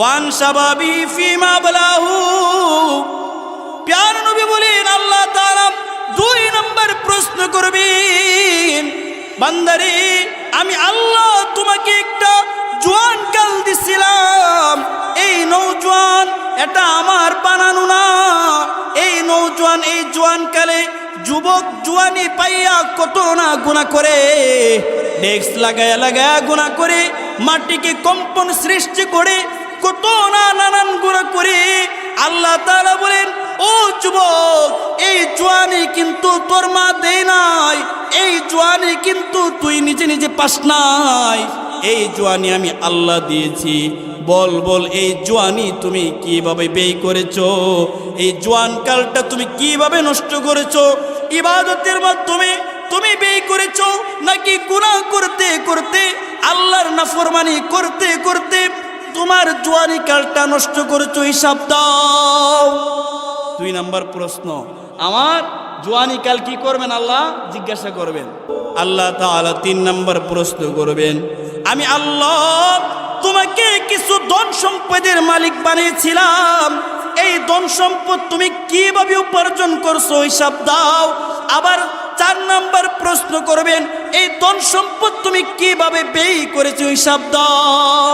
One শাবাবি ফিমা বলাহু প্যার নবী বলেন, আল্লাহ তাআলা দুই নম্বর প্রশ্ন করবেন। বান্দারে, আমি আল্লাহ তোমাকে একটা জোয়ান কাল দিছিলাম। এই নৌজওয়ান এটা আমার বানানো না। এই নৌজওয়ান এই জোয়ান কালে যুবক জুয়ানি পাইয়া কত না গুণা করে। ডেক্স লাগায়া লাগায়া গুণা করে, মাটিকে কম্পন সৃষ্টি করে কত না নানান গুণা করে, আল্লাহ তাআলা বলেন, ও যুবক, এই জোয়ানি কিন্তু তোর মা দেয় নাই, এই জোয়ানি কিন্তু তুই নিজে নিজে পাস নাই। এই জোয়ানি আমি আল্লাহ দিয়েছি। বল বল, এই জোয়ানি তুমি কীভাবে ব্যয় করেছ? এই জোয়ান কালটা তুমি কীভাবে নষ্ট করেছ? ইবাদতের মাধ্যমে তুমি ব্যয় করেছ নাকি গুনাহ করতে করতে, আল্লাহর নাফরমানি করতে করতে জোয়ানি কালটা নষ্ট করেছ হিসাব দাও। দুই নাম্বার প্রশ্ন আমার জোয়ানি কাল কি করবেন আল্লাহ? জিজ্ঞাসা করবেন। আল্লাহ তাআলা তিন নাম্বার প্রশ্ন করবেন আমি আল্লাহ তোমাকে কিছু ধন সম্পদের মালিক বানিয়েছিলাম। এই ধন সম্পদ তুমি কীভাবে উপার্জন করছ হিসাব দাও। আবার চার নাম্বার প্রশ্ন করবেন এই ধন সম্পদ তুমি কীভাবে ব্যয় করেছ হিসাব দাও।